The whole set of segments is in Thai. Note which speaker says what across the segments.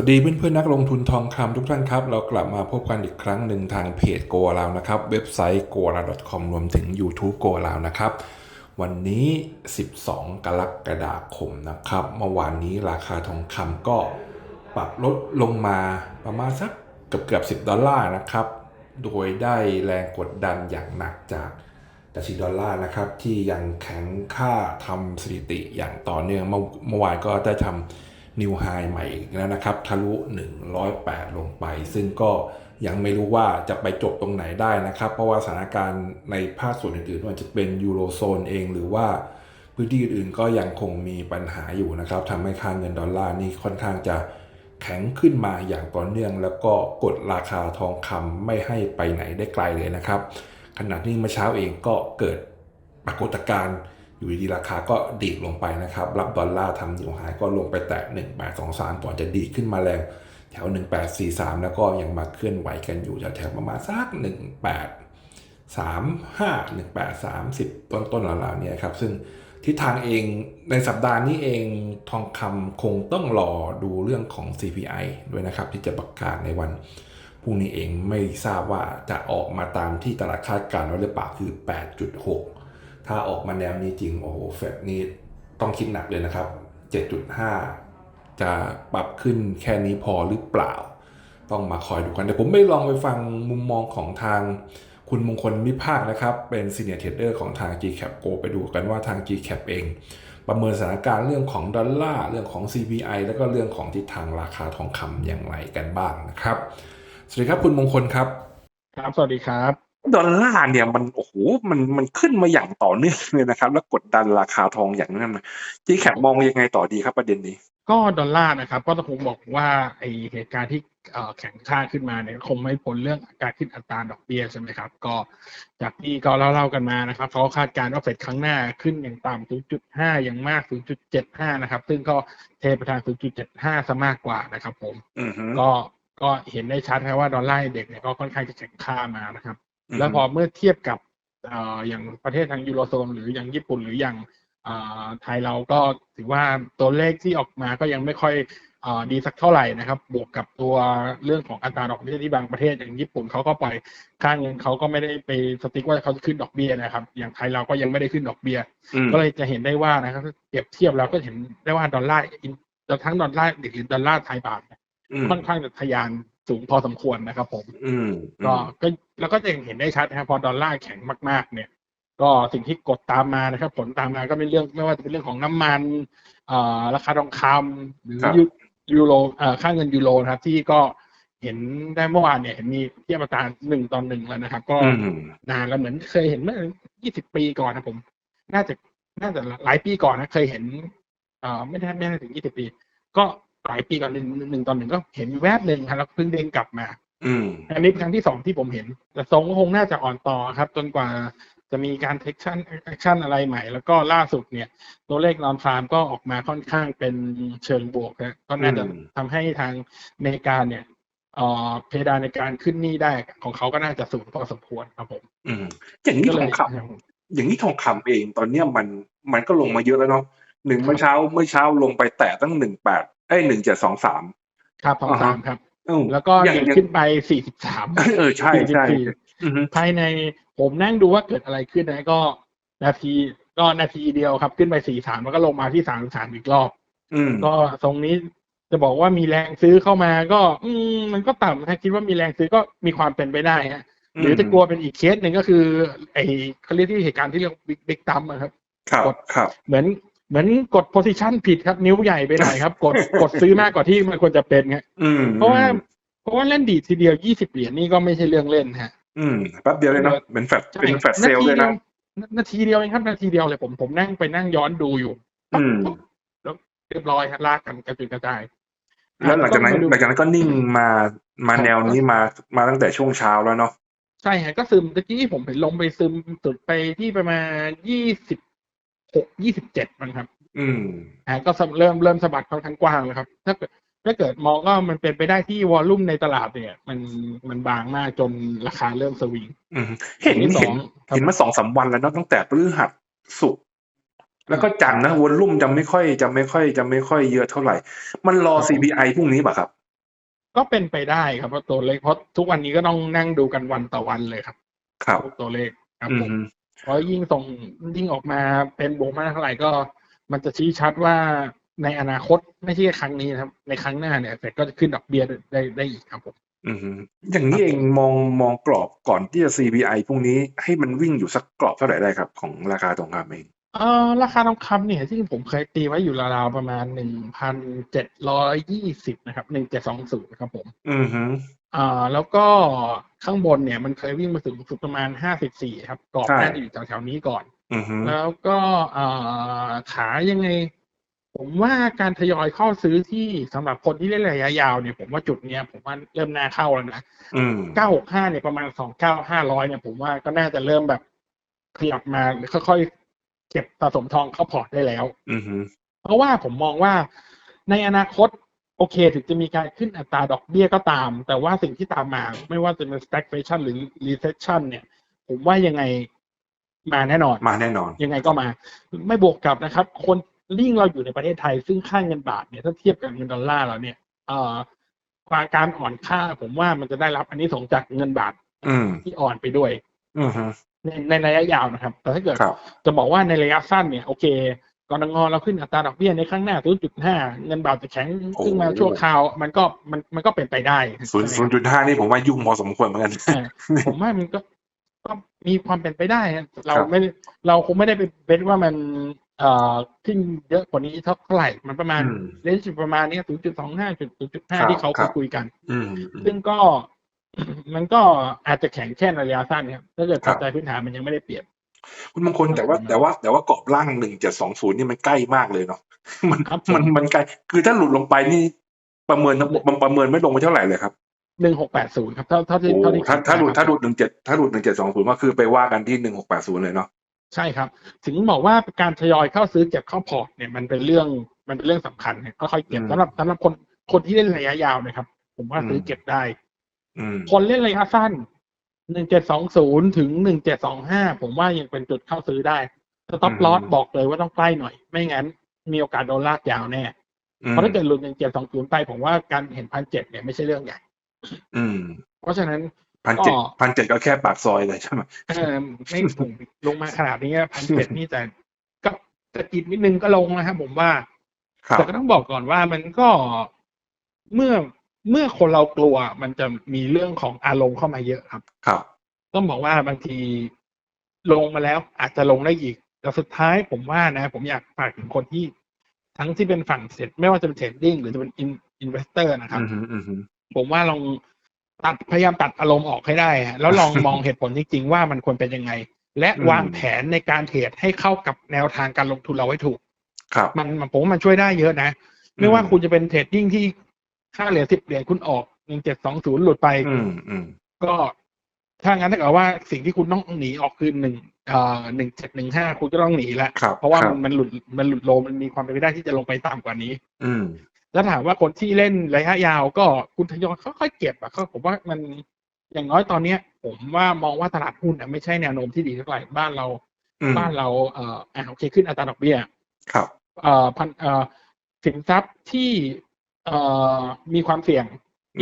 Speaker 1: วัสดีเพื่อนเพื่อนนักลงทุนทองคำทุกท่านครับ เรากลับมาพบกันอีกครั้งหนึ่งทางเพจโกลาวนะครับ เว็บไซต์ g o l a c o m รวมถึง YouTube โกลาวนะครับ วันนี้ 12 กรกฎาคมนะครับ เมื่อวานนี้ราคาทองคำก็ปรับลดลงมาประมาณสักเกือบเกือบ 10 ดอลลาร์นะครับ โดยได้แรงกดดันอย่างหนักจากดัชนีดอลลาร์นะครับที่ยังแข็งค่าทำสถิติอย่างต่อเนื่องมาเมื่อวานก็ได้ทำ นิวไฮใหม่แล้วนะครับ ทะลุ 108 ลงไป ซึ่งก็ยังไม่รู้ว่าจะไปจบตรงไหนได้นะครับ เพราะว่าสถานการณ์ในภาคส่วนอื่นๆว่าจะเป็นยูโรโซนเองหรือว่าพื้นที่อื่นๆก็ยังคงมีปัญหาอยู่นะครับทำให้ค่าเงินดอลลาร์นี่ค่อนข้างจะแข็งขึ้นมาอย่างต่อเนื่อง แล้วก็กดราคาทองคำไม่ให้ไปไหนได้ไกลเลยนะครับขณะที่เมื่อเช้าเองก็เกิดปรากฏการณ์ อยู่ดีราคาก็ดีดลงไปนะครับ รับดอลลาร์ทำนิวไฮก็ลงไปแตะ 1823 ก่อนจะดีดขึ้นมาแรงแถว 1843 แล้วก็ยังมาเคลื่อนไหวกันอยู่แถวๆประมาณสัก 1835 1830 ต้นต้นๆราวๆเนี่ยครับ ซึ่งทิศทางเองในสัปดาห์นี้เองทองคำคงต้องรอดูเรื่องของ CPI ด้วยนะครับ ที่จะประกาศในวันพรุ่งนี้เองไม่ทราบว่าจะออกมาตามที่ตลาดคาดการณ์ไว้หรือเปล่าคือ 8.6 ถ้าออกมาแนวนี้จริงโอ้โหเฟดนี่ต้องคิดหนักเลยนะครับ 7.5 จะปรับขึ้นแค่นี้พอหรือเปล่า ต้องมาคอยดูกันเดี๋ยวผมไม่ลองไปฟังมุมมองของทางคุณมงคลมิภาคนะครับ เป็น Senior Trader ของทาง GCAP Go ไปดูกันว่าทาง GCAP เอง ประเมินสถานการณ์เรื่องของดอลลาร์เรื่องของ CPI แล้วก็เรื่องของทิศทางราคาทองคำอย่างไรกันบ้างนะครับ สวัสดีครับคุณมงคลครับ
Speaker 2: ครับ สวัสดีครับ
Speaker 3: ดอลลาร์เนี่ยมันโอ้โหมันมันขึ้นมาอย่างต่อเนื่องเลยนะครับ แล้วกดดันราคาทองอย่างนั้นนะจีแคปมองยังไงต่อดีครับประเด็นนี้
Speaker 2: ก็ดอลลาร์นะครับ ก็ต้องผมบอกว่าไอเหตุการณ์ที่เอ่อแข็งค่าขึ้นมาเนี่ยคงไม่พ้นเรื่องการขึ้นอัตราดอกเบี้ยใช่ไหมครับ ก็จากที่ก็เล่าๆกันมานะครับเขาคาดการณ์ว่าเฟดครั้งหน้าขึ้นอย่างต่ำ0.5 อย่างมาก 0.75 นะครับ ซึ่งก็เทไปทาง 0.75 ซะมากกว่านะครับ ผม
Speaker 3: อือฮึ
Speaker 2: ก็ก็เห็นได้ชัดครับว่าดอลลาร์เด็กเนี่ยก็ค่อนข้างจะแข็งค่ามานะครับ
Speaker 3: อือฮึ
Speaker 2: แล้วพอเมื่อเทียบกับเอ่ออย่างประเทศทางยูโรโซนหรืออย่างญี่ปุ่นหรืออย่างเอ่อไทยเราก็ถือว่าตัวเลขที่ออกมาก็ยังไม่ค่อยเอ่อดีสักเท่าไหร่นะครับ บวกกับตัวเรื่องของอัตราดอกเบี้ยที่บางประเทศอย่างญี่ปุ่นเขาก็ปล่อยค่าเงินเขาก็ไม่ได้ไปสติ๊กว่าเขาจะขึ้นดอกเบี้ยนะครับ อย่างไทยเราก็ยังไม่ได้ขึ้นดอกเบี้ย
Speaker 3: อืม
Speaker 2: ก็เลยจะเห็นได้ว่านะครับเปรียบเทียบแล้วก็เห็นได้ว่าดอลลาร์อินทั้งดอลลาร์หรือดอลลาร์ไทยบาทเนี่ย
Speaker 3: อืม
Speaker 2: ค่อนข้างจะทะยานสูงพอสมควรนะครับผม
Speaker 3: อืม
Speaker 2: ก็ก็แล้วก็จะเห็นได้ชัดนะครับพอดอลลาร์แข็งมาก ๆ เนี่ย ก็สิ่งที่กดตามมานะครับ ผลตามมาก็เป็นเรื่องไม่ว่าจะเป็นเรื่องของน้ำมันเอ่อราคาทองคำหรือยูยูโรเอ่อค่าเงินยูโรนะครับ ที่ก็เห็นได้เมื่อวานเนี่ยเห็นมีเทียบอัตราหนึ่งต่อหนึ่งแล้วนะครับ ก็
Speaker 3: อืม
Speaker 2: นานแล้วเหมือนเคยเห็นเมื่อ20ปีก่อนนะผม น่าจะน่าจะหลายปีก่อนนะ เคยเห็นเอ่อไม่ได้ไม่ได้ถึง20ปี ก็ หลายปีก่อนหนึ่งหนึ่งตอนหนึ่งก็เห็นแวบหนึ่งครับแล้วเพิ่งเด้งกลับมา
Speaker 3: อืม
Speaker 2: อันนี้เป็นครั้งที่สองที่ผมเห็น แต่ทรงก็คงน่าจะอ่อนต่อครับ จนกว่าจะมีการเทคชั่นแอคชั่นอะไรใหม่ แล้วก็ล่าสุดเนี่ยตัวเลขนอนฟาร์มก็ออกมาค่อนข้างเป็นเชิงบวกนะก็น่าจะ
Speaker 3: อืม
Speaker 2: ทำให้ทางอเมริกาเนี่ยเอ่อเพดานในการขึ้นหนี้ได้ของเขาก็น่าจะสูงพอสมควรครับผม
Speaker 3: อืมอย่างนี้
Speaker 2: ก็
Speaker 3: ท
Speaker 2: เล
Speaker 3: อยงคำอย่างนี้ทองคำเองตอนเนี้ยมันมันก็ลงมาเยอะแล้วเนาะหนึ่งเมื่อเช้าเมื่อเช้าลงไปแตะตั้งหนึ่งแปด เอ้หนึ่งเจ็ดสองสาม
Speaker 2: ครับทอง
Speaker 3: อ่าฮะ
Speaker 2: สามครับ
Speaker 3: อืม
Speaker 2: แล้วก็
Speaker 3: อย่าง
Speaker 2: เดิน
Speaker 3: อย่าง
Speaker 2: ขึ้นไปสี่สิบสาม
Speaker 3: เออใช่ใช่อือฮึ
Speaker 2: ภายในผมนั่งดูว่าเกิดอะไรขึ้นนะก็นาทีก็นาทีเดียวครับ ขึ้นไปสี่สามแล้วก็ลงมาที่สามสามอีกรอบ
Speaker 3: อืม
Speaker 2: ก็ตรงนี้จะบอกว่ามีแรงซื้อเข้ามาก็ อืมมันก็ต่ำถ้าคิดว่ามีแรงซื้อก็มีความเป็นไปได้ฮะหรือจะกลัวเป็นอีกเคสหนึ่งก็คือ ไอ้เขาเรียกที่เหตุการณ์ที่เรียกบิ๊กบิ๊กตัมครับ
Speaker 3: ครับ ครับ
Speaker 2: เหมือน เหมือนกดโพซิชันผิดครับ นิ้วใหญ่ไปหน่อยครับ กดกดซื้อมากกว่าที่มันควรจะเป็นครับ
Speaker 3: อืม
Speaker 2: เพราะว่าเพราะว่าเล่นดีดทีเดียวยี่สิบเหรียญนี่ก็ไม่ใช่เรื่องเล่นฮะ
Speaker 3: อืมแป๊บเดียวเลยเนาะเป็นแฟลต
Speaker 2: ใช่
Speaker 3: เป็นแฟลตเซลล์เลยนะ
Speaker 2: นาทีเดียวเองครับนาทีเดียวเลยผมผมนั่งไปนั่งย้อนดูอยู่
Speaker 3: อืม
Speaker 2: แล้วเรียบร้อยครับลากกันกระจุยกระจาย
Speaker 3: แล้วหลังจากนั้น
Speaker 2: ก็มดู
Speaker 3: หลังจากนั้นก็นิ่งมามา
Speaker 2: ครับ
Speaker 3: แนวนี้มามาตั้งแต่ช่วงเช้าแล้วเนาะ
Speaker 2: ใช่ฮะก็ซึมตะกี้ผมเห็นลงไปซึมสุดไปที่ประมาณยี่สิบ หกยี่สิบเจ็ดมั้งครับ
Speaker 3: อืม
Speaker 2: อ่าก็สะเริ่มเริ่มสะบัดค่อนข้างกว้างแล้วครับ ถ้าเกิดถ้าเกิดมองก็มันเป็นไปได้ที่วอลลุ่มในตลาดเนี่ย มันมันบางมากจนราคาเริ่มสวิง
Speaker 3: อืมเห็น
Speaker 2: ที่สอ
Speaker 3: เห็
Speaker 2: ง
Speaker 3: น
Speaker 2: ครับ
Speaker 3: เห็นมาสองสามวันแล้วเนาะตั้งแต่พฤหัสศุกร์แล้วก็จันทร์นะวนลุ่มจะไม่ค่อยจะไม่ค่อย จะไม่ค่อยเยอะเท่าไหร่ มันรอ
Speaker 2: ครับผม
Speaker 3: CPI พรุ่งนี้ป่ะครับ
Speaker 2: ก็เป็นไปได้ครับเพราะตัวเลขเพราะทุกวันนี้ก็ต้องนั่งดูกันวันต่อวันเลยครับ
Speaker 1: ครับ
Speaker 2: ทุกตัวเลขครับ
Speaker 1: อื
Speaker 2: ผม
Speaker 1: ม
Speaker 2: เพราะยิ่งส่งยิ่งออกมาเป็นบวกมากเท่าไหร่ก็ มันจะชี้ชัดว่าในอนาคตไม่ใช่แค่ครั้งนี้นะครับ ในครั้งหน้าเนี่ยเฟดก็จะขึ้นดอกเบี้ยได้ได้อีกครับผม
Speaker 1: อืมอย่างนี้เองมองมองกรอบก่อนที่จะ CPI พรุ่งนี้ให้มันวิ่งอยู่สักกรอบเท่าไหร่ได้ครับ ของราคาทองคำเอง
Speaker 2: เออราคาทองคำเนี่ยที่ผมเคยตีไว้อยู่ราวๆประมาณหนึ่งพันเจ็ดร้อยยี่สิบนะครับหนึ่งเจ็ดสองศูนย์ครับผม
Speaker 1: อืมฮึ
Speaker 2: อ่าแล้วก็ข้างบนเนี่ยมันเคยวิ่งมาถึงสุดประมาณห้าสิบสี่ครับกรอบน่าจะอยู่แถวๆนี้ก่อน
Speaker 1: อืมฮึ
Speaker 2: แล้วก็อ่าขายังไง ผมว่าการทยอยเข้าซื้อที่สำหรับคนที่เล่นระยะยาวเนี่ยผมว่าจุดเนี้ยผมว่าเริ่มน่าเข้าแล้วนะ
Speaker 1: อืม
Speaker 2: เก้าหกห้าเนี่ยประมาณสองเก้าห้าร้อยเนี่ยผมว่าก็น่าจะเริ่มแบบ ขยับมาค่อยๆเก็บสะสมทองเข้าพอร์ตได้แล้ว
Speaker 1: อืมฮึ
Speaker 2: เพราะว่าผมมองว่าในอนาคต โอเค ถึงจะมีการขึ้นอัตราดอกเบี้ยก็ตาม แต่ว่าสิ่งที่ตามมา ไม่ว่าจะเป็น stagflation หรือ recession เนี่ย ผมว่ายังไงมาแน่นอน
Speaker 1: มาแน่นอน
Speaker 2: ยังไงก็มา ไม่บวกกับนะครับ คนยิ่งเราอยู่ในประเทศไทย ซึ่งค่าเงินบาทเนี่ยถ้าเทียบกับเงินดอลลาร์เราเนี่ยเอ่อความการอ่อนค่า ผมว่ามันจะได้รับอันนี้ส่งส์จากเงินบาท
Speaker 1: อืม
Speaker 2: ที่อ่อนไปด้วย
Speaker 1: อืมฮึ
Speaker 2: ในในระยะยาวนะครับ แต่ถ้าเกิด
Speaker 1: ครับ
Speaker 2: จะบอกว่าในระยะสั้นเนี่ย โอเค กรงงเราขึ้นอัตราดอกเบี้ยในข้างหน้า 0.5 เงินบาทจะแข็งขึ้นมา
Speaker 1: โอ้
Speaker 2: ชั่วคราวมันก็มันมันก็เป็นไปได้
Speaker 1: ศูนย์ศูนย์จุดห้านี่ผมว่ายุ่งพอสมควรเหมือนกัน
Speaker 2: เออผมว่ามันก็ก็มีความเป็นไปได้นะเรา
Speaker 1: ครับ
Speaker 2: ไม่ได้เราคงไม่ได้ไปเบนว่ามันเอ่อขึ้นเยอะกว่านี้เท่าไหร่ มันประมาณ
Speaker 1: อืม
Speaker 2: เลนส์ประมาณเนี้ย0.25จุด
Speaker 1: ครับ
Speaker 2: 0.5 ที่เขา
Speaker 1: ครับ
Speaker 2: คุยกัน
Speaker 1: อืม
Speaker 2: ซึ่งก็มันก็อาจจะแข็งแค่ในระยะสั้นครับถ้าเกิด
Speaker 1: ครั
Speaker 2: ปั
Speaker 1: บ
Speaker 2: จจัยพื้นฐานมันยังไม่ได้เปลี่ยน
Speaker 1: คุณมงคลแต่ว่าแต่ว่าแต่ว่ากรอบล่างหนึ่งเจ็ดสองศูนย์นี่มันใกล้มากเลยเนาะมัน
Speaker 2: ครับผม
Speaker 1: มันมันไกลคือถ้าหลุดลงไปนี่ประเมินมันประเมินไม่ลงไปเท่าไหร่เลยครับ
Speaker 2: หนึ่งหกแปดศูนย์ครับเท่าเท่าที่
Speaker 1: โอ้
Speaker 2: เท่าที่
Speaker 1: ถ้าถ้าหลุด
Speaker 2: ครับ
Speaker 1: ถ้าหลุดหนึ่งเจ็ดถ้าหลุดหนึ่งเจ็ดสองศูนย์ก็คือไปว่ากันที่หนึ่งหกแปดศูนย์เลยเนาะ
Speaker 2: ใช่ครับ ถึงบอกว่าการทยอยเข้าซื้อเก็บเข้าพอร์ตเนี่ยมันเป็นเรื่องมันเป็นเรื่องสำคัญเนี่ยค่อยๆเก็บ
Speaker 1: อืม
Speaker 2: สำหรับสำหรับคนคนที่เล่นระยะยาวนะครับ ผมว่า
Speaker 1: อืม
Speaker 2: ซื้อเก็บได้
Speaker 1: อืม
Speaker 2: คนเล่นระยะสั้น หนึ่งเจ็ดสองศูนย์ถึงหนึ่งเจ็ดสองห้าผมว่ายังเป็นจุดเข้าซื้อได้สต็อปลอสบอกเลยว่าต้องใกล้หน่อย ไม่งั้นมีโอกาสโดนลากยาวแน่เพราะถ้าเกิดหลุดหนึ่งเจ็ดสองศูนย์ไปผมว่าการเห็นพันเจ็ดเนี่ยไม่ใช่เรื่องใหญ่
Speaker 1: อืม
Speaker 2: เพราะฉะนั้น
Speaker 1: พันเจ็ด
Speaker 2: ก็
Speaker 1: พันเจ็ดก็แค่ปากซอยเลยใช่ไหม
Speaker 2: เออไม่ถึงลงมาขนาดนี้พันเจ็ดนี่แต่ก็สะกิดนิดนึงก็ลงนะครับผมว่า
Speaker 1: ครับ
Speaker 2: แต่ก็ต้องบอกก่อนว่ามันก็เมื่อ เมื่อคนเรากลัวมันจะมีเรื่องของอารมณ์เข้ามาเยอะครับ
Speaker 1: ครับ
Speaker 2: ต้องบอกว่าบางทีลงมาแล้วอาจจะลงได้อีกแต่สุดท้ายผมว่านะ ผมอยากฝากถึงคนที่ทั้งที่เป็นฝั่งเสร็จ ไม่ว่าจะเป็นเทรดดิ้งหรือจะเป็นอินเวสเตอร์นะครับ
Speaker 1: อืมฮึอืมฮึ
Speaker 2: ผมว่าลองตัดพยายามตัดอารมณ์ออกให้ได้ฮะแล้วลองมองเหตุผลจริงๆว่ามันควรเป็นยังไง และวางแผนในการเทรดให้เข้ากับแนวทางการลงทุนเราไว้ถูก
Speaker 1: ครับ
Speaker 2: มันมันผมว่ามันช่วยได้เยอะนะ ไม่ว่าคุณจะเป็นเทรดดิ้งที่ ค่าเหรียญสิบเหรียญคุณออกหนึ่งเจ็ดสองศูนย์หลุดไป
Speaker 1: อืมอืม
Speaker 2: ก็ถ้างั้นถ้าเกิดว่าสิ่งที่คุณต้องหนีออกคือหนึ่งเอ่อหนึ่งเจ็ดหนึ่งห้าคุณก็ต้องหนีแล้ว
Speaker 1: ครับ
Speaker 2: เพราะว่า
Speaker 1: ค
Speaker 2: มั
Speaker 1: บ
Speaker 2: นมันหลุดมันหลุดโลมันมีความเป็นไปได้ที่จะลงไปต่ำกว่านี้
Speaker 1: อืม
Speaker 2: แล้วถามว่าคนที่เล่นระยะยาวก็คุณทยอยค่อยๆเก็บอะก็ผมว่ามันอย่างน้อยตอนเนี้ย ผมว่ามองว่าตลาดหุ้นอะไม่ใช่แนวโน้มที่ดีเท่าไหร่บ้านเรา
Speaker 1: อืม
Speaker 2: บ้านเราเอ่ออ่าโอเคขึ้นอัตราดอกเบี้ย
Speaker 1: ครับ
Speaker 2: เอ่อพันเอ่อสินทรัพย์ที่เอ่อ มีความเสี่ยง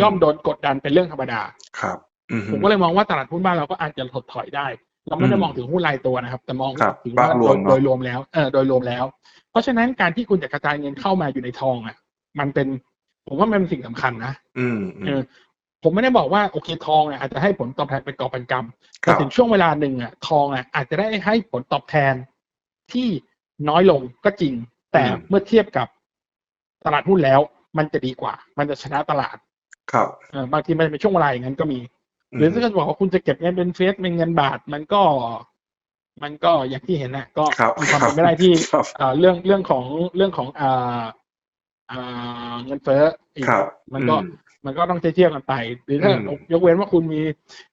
Speaker 2: ย่อมโดนกดดันเป็นเรื่องธรรมดา
Speaker 1: ครับอืมฮึ
Speaker 2: ผมก็เลยมองว่าตลาดหุ้นบ้านเราก็อาจจะถดถอยได้ เราไม่ได้
Speaker 1: อืม
Speaker 2: มองถึงหุ้นรายตัวนะครับ แต่มอง
Speaker 1: ครับ
Speaker 2: ถึงว่า
Speaker 1: ภาพร
Speaker 2: โด
Speaker 1: วม
Speaker 2: ย
Speaker 1: เนอะ
Speaker 2: โดยรวมแล้วเออโดยรวมแล้ว เพราะฉะนั้นการที่คุณจะกระจายเงินเข้ามาอยู่ในทองอะ มันเป็น ผมว่ามันเป็นสิ่งสำคัญนะ
Speaker 1: อืมอื
Speaker 2: เอ
Speaker 1: ม
Speaker 2: อผมไม่ได้บอกว่าโอเคทองอะอาจจะให้ผลตอบแทนเป็นกอบเป็นกำ
Speaker 1: ค
Speaker 2: แต่
Speaker 1: รับ
Speaker 2: ถึงช่วงเวลาหนึ่งอะทองอะอาจจะได้ให้ผลตอบแทนที่น้อยลงก็จริง แต่เมื่อเทียบกับตลาดหุ้นแล้ว มันจะดีกว่า มันจะชนะตลาด
Speaker 1: ครับ
Speaker 2: เออบางทีมันเป็นช่วงเวลาอย่างนั้นก็มี หรือถ้าเกิดบอกว่าคุณจะเก็บเงินเป็นเฟสเป็นเงินบาทมันก็ มันก็อย่างที่เห็นนะก็
Speaker 1: ครับ
Speaker 2: มีความเป็นไม่ได้ที่
Speaker 1: ครับ
Speaker 2: เอ่อเรื่องเรื่องของเรื่องของอ่าอ่าเงินเฟ้ออีก
Speaker 1: ครับ
Speaker 2: มันก็
Speaker 1: อื
Speaker 2: มันก็ต้องเทียบกันไป หรือถ้า
Speaker 1: อืม
Speaker 2: ยกเว้นว่าคุณมี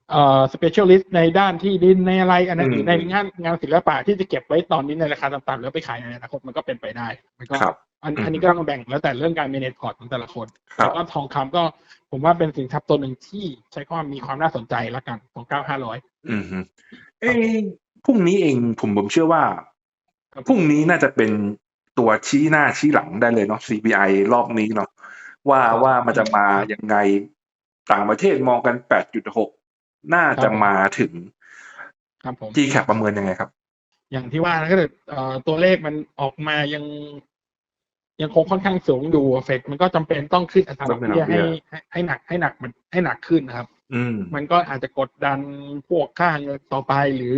Speaker 2: เอ่อสเปเชียลิสต์ในด้านที่ดินในอะไรอันนั้น
Speaker 1: อืม
Speaker 2: หรือในงานงานศิลปะที่จะเก็บไว้ตอนนี้ในราคาต่ำๆแล้วไปขายในอนาคตมันก็เป็นไปได้ มันก็
Speaker 1: ครับ
Speaker 2: อัน
Speaker 1: อืม
Speaker 2: อันนี้ก็ต้องแบ่งแล้วแต่เรื่องการ manage port ของแต่ละคน
Speaker 1: ครั
Speaker 2: แล้
Speaker 1: บ
Speaker 2: วก็ทองคำก็ผมว่าเป็นสินทรัพย์ตัวหนึ่งที่ใช้ความมีความน่าสนใจละกันของเก้าห้าร้อย
Speaker 1: อืมฮึเอ้ยพรุ่งนี้เองผมผมเชื่อว่าพรุ่งนี้น่าจะเป็นตัวชี้หน้าชี้หลังได้เลยเนาะ CPI รอบนี้เนาะว่าว่ามันจะมายังไง
Speaker 3: ต่างประเทศมองกัน 8.6 น่าจะมาถึง
Speaker 2: ครับผม
Speaker 3: GCAP ประเมินยังไงครับ
Speaker 2: อย่างที่ว่านะก็คือเอ่อตัวเลขมันออกมายัง ยังคงค่อนข้างสูงอยู่เฟดมันก็จำเป็นต้องขึ้นอัตราดอกเบี้ย
Speaker 3: ต้องขึ้
Speaker 2: ให้
Speaker 3: นดอกเบี้ย
Speaker 2: ให้ให้หนักให้หนักมันให้หนักขึ้นนะครับ
Speaker 3: อืม
Speaker 2: มันก็อาจจะกดดันพวกค่าเงินต่อไปหรือ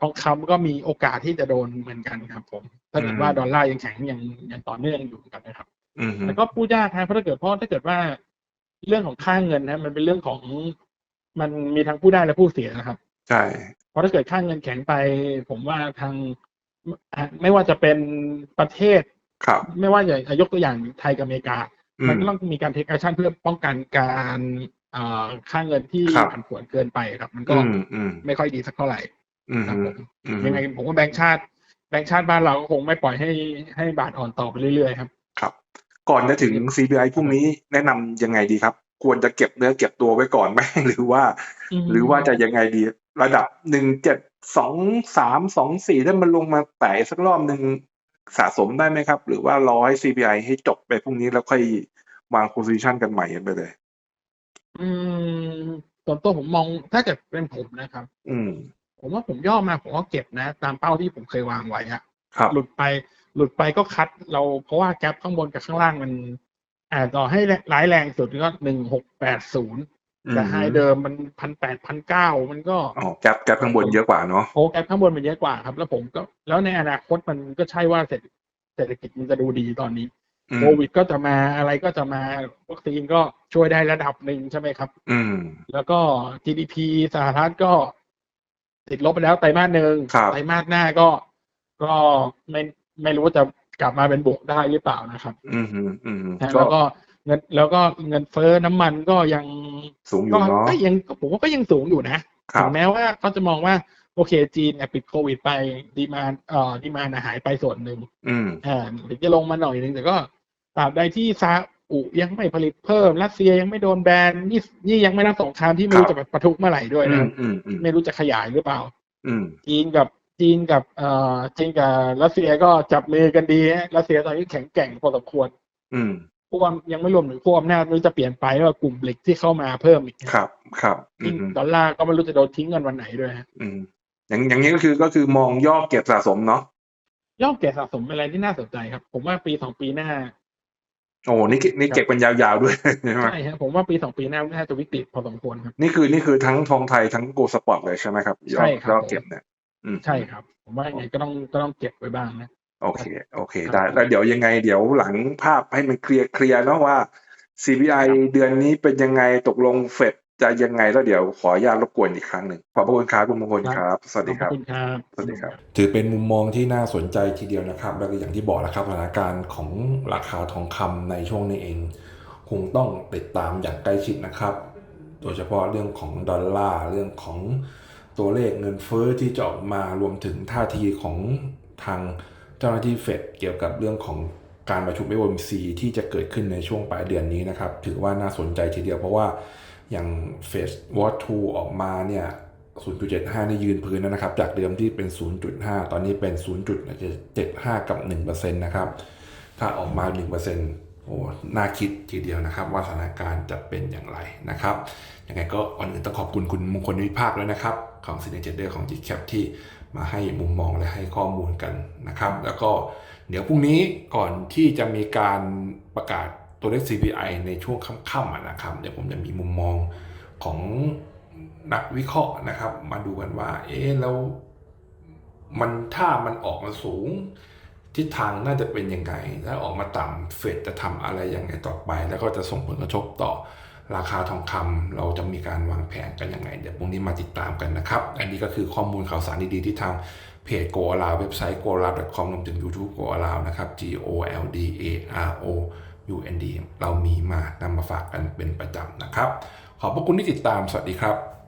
Speaker 2: ทองคำก็มีโอกาสที่จะโดนเหมือนกันครับ ผม ถ้าเกิดว่า
Speaker 3: อืม
Speaker 2: ดอลลาร์ยังแข็งยังยังต่อเนื่องอยู่กันนะครับ
Speaker 3: อืม
Speaker 2: แต่ก็พูดยากนะเพราะถ้าเกิดเพราะถ้าเกิดว่า เรื่องของค่าเงินนะมันเป็นเรื่องของมันมีทั้งผู้ได้และผู้เสียนะครับ
Speaker 3: ใช่
Speaker 2: เพราะถ้าเกิดค่าเงินแข็งไป ผมว่าทางอะไม่ว่าจะเป็นประเทศ
Speaker 3: ครับ
Speaker 2: ไม่ว่าอย่างยกตัวอย่างไทยกับอเมริกา
Speaker 3: อื
Speaker 2: มัน
Speaker 3: ม
Speaker 2: ก็ต้องมีการเทคแอคชั่นเพื่อป้องกันการเอ่อค่าเงินที่
Speaker 3: ครับ
Speaker 2: ผันผวนเกินไปครับ มันก็
Speaker 3: อืมอืม
Speaker 2: ไม่ค่อยดีสักเท่าไหร่
Speaker 3: อืม
Speaker 2: ครับผม
Speaker 3: อืม
Speaker 2: ยังไงผมว่าแบงก์ชาติ แบงก์ชาติบ้านเราก็คงไม่ปล่อยให้ให้บาทอ่อนต่อไปเรื่อยๆครับ
Speaker 3: ครับ ก่อนจะถึง CPI พรุ่งนี้แนะนำยังไงดีครับ ควรจะเก็บเนื้อเก็บตัวไว้ก่อนไหมหรือว่า
Speaker 2: อืม
Speaker 3: หรือว่าจะยังไงดีระดับหนึ่งเจ็ดสองสามสองสี่ถ้ามันลงมาแตะสักรอบหนึ่ง สะสมได้ไหมครับ หรือว่ารอให้ CPI ให้จบไปพรุ่งนี้แล้วค่อยวาง position กันใหม่กันไปเลย
Speaker 2: อืมส่วนตัวผมมองถ้าเกิดเป็นผมนะครับ
Speaker 3: อืม
Speaker 2: ผมว่าผมย่อมาผมก็เก็บนะ ตามเป้าที่ผมเคยวางไว้อะ
Speaker 3: ครับ
Speaker 2: หลุดไป หลุดไปก็คัดเราเพราะว่าแกลบข้างบนกับข้างล่างมันอาจต่อให้ร้ายแรงสุดก็หนึ่งหกแปดศูนย์ แต่ไฮเดิมมันพันแปดพันเก้ามันก็
Speaker 3: อ๋อแกลบแกลบข้างบนเยอะกว่าเนาะ
Speaker 2: โอ้แกลบข้างบนมันเยอะกว่าครับ แล้วผมก็ แล้วในอนาคตมันก็ใช่ว่าเศรษฐเศรษฐกิจมันจะดูดีตอนนี้
Speaker 3: อืม
Speaker 2: โควิดก็จะมาอะไรก็จะมาวัคซีนก็ช่วยได้ระดับหนึ่งใช่ไหมครับ
Speaker 3: อืม
Speaker 2: แล้วก็ GDP สหรัฐก็ ติดลบไปแล้วไตรมาสหนึ่ง
Speaker 3: ครับ
Speaker 2: ไตรมาสหน้าก็ก็ไม่ไม่รู้ว่าจะกลับมาเป็นบวกได้หรือเปล่านะครับ
Speaker 3: อืมอืมอืม
Speaker 2: นะ
Speaker 3: ก็
Speaker 2: แล้วก็ เงินแล้วก็เงินเฟ้อน้ำมันก็ยัง
Speaker 3: สูงอ
Speaker 2: ก็
Speaker 3: ยู่เนาะ
Speaker 2: ก็ยังผมว่าก็ยังสูงอยู่นะครับถึงแม้ว่าเขาจะมองว่าโอเคจีนเนี่ยปิดโควิดไปดีมานเอ่อดีมานหายไปส่วนหนึ่ง
Speaker 3: อืม
Speaker 2: อ่าถึงจะลงมาหน่อยนึงแต่ก็ตราบใดที่ซาอุยังไม่ผลิตเพิ่มรัสเซียยังไม่โดนแบนนี่นี่ยังไม่นับสงครามที่ไม่รู้
Speaker 3: ครับ
Speaker 2: จะประทุเมื่อไหร่ด้วย
Speaker 3: อื
Speaker 2: นะ
Speaker 3: มอืมอืม
Speaker 2: ไม่รู้จะขยายหรือเปล่า
Speaker 3: อืม
Speaker 2: จีนกับจีนกับเอ่อจีนกับรัสเซียก็จับมือกันดีฮะรัสเซียตอนนี้แข็งแกร่งพอสมควร
Speaker 3: อืม
Speaker 2: พวกยังไม่รวมถึงพวกอำนาจไม่รู้จะเปลี่ยนไปว่ากลุ่มบลิกที่เข้ามาเพิ่มอีก
Speaker 3: ครับ ครับอื
Speaker 2: ยิ่ง
Speaker 3: ม
Speaker 2: ดอลลาร์ก็ไม่รู้จะโดนทิ้งกันวันไหนด้วยฮะ
Speaker 3: อืมอย่างอย่างนี้ก็คือก็คือมองย่อเก็บสะสมเนาะ
Speaker 2: ย่อมแก่สะสมเป็นอะไรที่น่าสนใจครับ ผมว่าปีสองปีหน้า
Speaker 3: โอ้นี่เก็บนี่เก็บกันยาวๆด้วยใช่ไหม
Speaker 2: ใช่ฮะผมว่าปีสองปีหน้าน่าจะวิกฤตพอสมควรครับ
Speaker 3: นี่คือนี่คือทั้งทองไทยทั้งโกลด์สปอร์ตเลยใช่ไหมครับย่อ
Speaker 2: ใช่ครับ
Speaker 3: ย่อเก็บเนี่ยอืม
Speaker 2: ใช่ครับ ผมว่ายังไงก็ต้องก็ต้องเก็บไว้บ้างนะ
Speaker 3: โอเค โอเค
Speaker 2: ครับ
Speaker 3: ได้ แล้วเดี๋ยวยังไง เดี๋ยวหลังภาพให้มันเคลียร์เคลียร์เนาะว่า CPI เดือนนี้เป็นยังไงตกลงเฟดจะยังไงแล้วเดี๋ยวขออนุญาตรบกวนอีกครั้งหนึ่งขอบพระคุณครับคุณมงคลครับ สวัสดีค
Speaker 2: ข
Speaker 3: รั
Speaker 2: อบบคุณครับ
Speaker 3: สวัสดีครับ
Speaker 1: ถือเป็นมุมมองที่น่าสนใจทีเดียวนะครับ แล้วก็อย่างที่บอกแล้วครับสถานการณ์ของราคาทองคำในช่วงนี้เอง คงต้องติดตามอย่างใกล้ชิดนะครับ โดยเฉพาะเรื่องของดอลลาร์เรื่องของตัวเลขเงินเฟ้อที่จะออกมารวมถึงท่าทีของทาง เจ้าหน้าที่เฟดเกี่ยวกับเรื่องของการประชุม FOMC ที่จะเกิดขึ้นในช่วงปลายเดือนนี้นะครับ ถือว่าน่าสนใจทีเดียวเพราะว่าอย่างเฟดวอตทูออกมาเนี่ย 0.75 นี่ยืนพื้นแล้วนะครับ จากเดิมที่เป็น 0.5 ตอนนี้เป็น 0.75 กับ 1%นะครับ ถ้าออกมา 1%โอ้ น่าคิดทีเดียวนะครับ ว่าสถานการณ์จะเป็นอย่างไรนะครับ ยังไงก็ก่อนอื่นต้องขอบคุณคุณมงคลวิภาคแล้วนะครับ ของ Signature ของ GCAP ที่ มาให้มุมมองและให้ข้อมูลกันนะครับ แล้วก็เดี๋ยวพรุ่งนี้ก่อนที่จะมีการประกาศตัวเลข CPI ในช่วงค่ำๆนะครับ เดี๋ยวผมจะมีมุมมองของนักวิเคราะห์นะครับ มาดูกันว่า เอ๊ะแล้วมันถ้ามันออกมาสูงทิศทางน่าจะเป็นยังไง แล้วออกมาต่ำเฟดจะทำอะไรยังไงต่อไป แล้วก็จะส่งผลกระทบต่อ ราคาทองคำเราจะมีการวางแผนกันยังไง เดี๋ยวพรุ่งนี้มาติดตามกันนะครับ อันนี้ก็คือข้อมูลข่าวสารดีๆที่ทางเพจ Go a l เว็บไซต์ go a l a com รวมถึง YouTube Go a l นะครับ G O L D A R O U N D เรามีมานำมาฝากกันเป็นประจำนะครับ ขอบพระคุณที่ติดตามสวัสดีครับ